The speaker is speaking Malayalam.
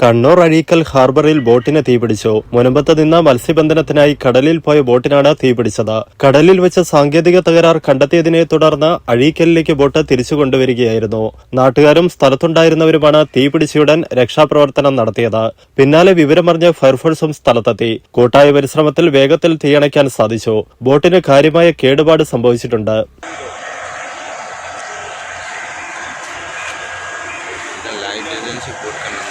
കണ്ണൂർ അഴീക്കൽ ഹാർബറിൽ ബോട്ടിനെ തീപിടിച്ചു. മുനമ്പത്ത് നിന്ന മത്സ്യബന്ധനത്തിനായി കടലിൽ പോയ ബോട്ടിനാണ് തീപിടിച്ചത്. കടലിൽ വെച്ച സാങ്കേതിക തകരാർ കണ്ടെത്തിയതിനെ തുടർന്ന് അഴീക്കലിലേക്ക് ബോട്ട് തിരിച്ചു കൊണ്ടുവരികയായിരുന്നു. നാട്ടുകാരും സ്ഥലത്തുണ്ടായിരുന്നവരുമാണ് തീപിടിച്ചയുടൻ രക്ഷാപ്രവർത്തനം നടത്തിയത്. പിന്നാലെ വിവരമറിഞ്ഞ് ഫയർഫോഴ്സും സ്ഥലത്തെത്തി. കൂട്ടായ പരിശ്രമത്തിൽ വേഗത്തിൽ തീയണയ്ക്കാൻ സാധിച്ചു. ബോട്ടിന് കാര്യമായ കേടുപാട് സംഭവിച്ചിട്ടുണ്ട്. Light agency board number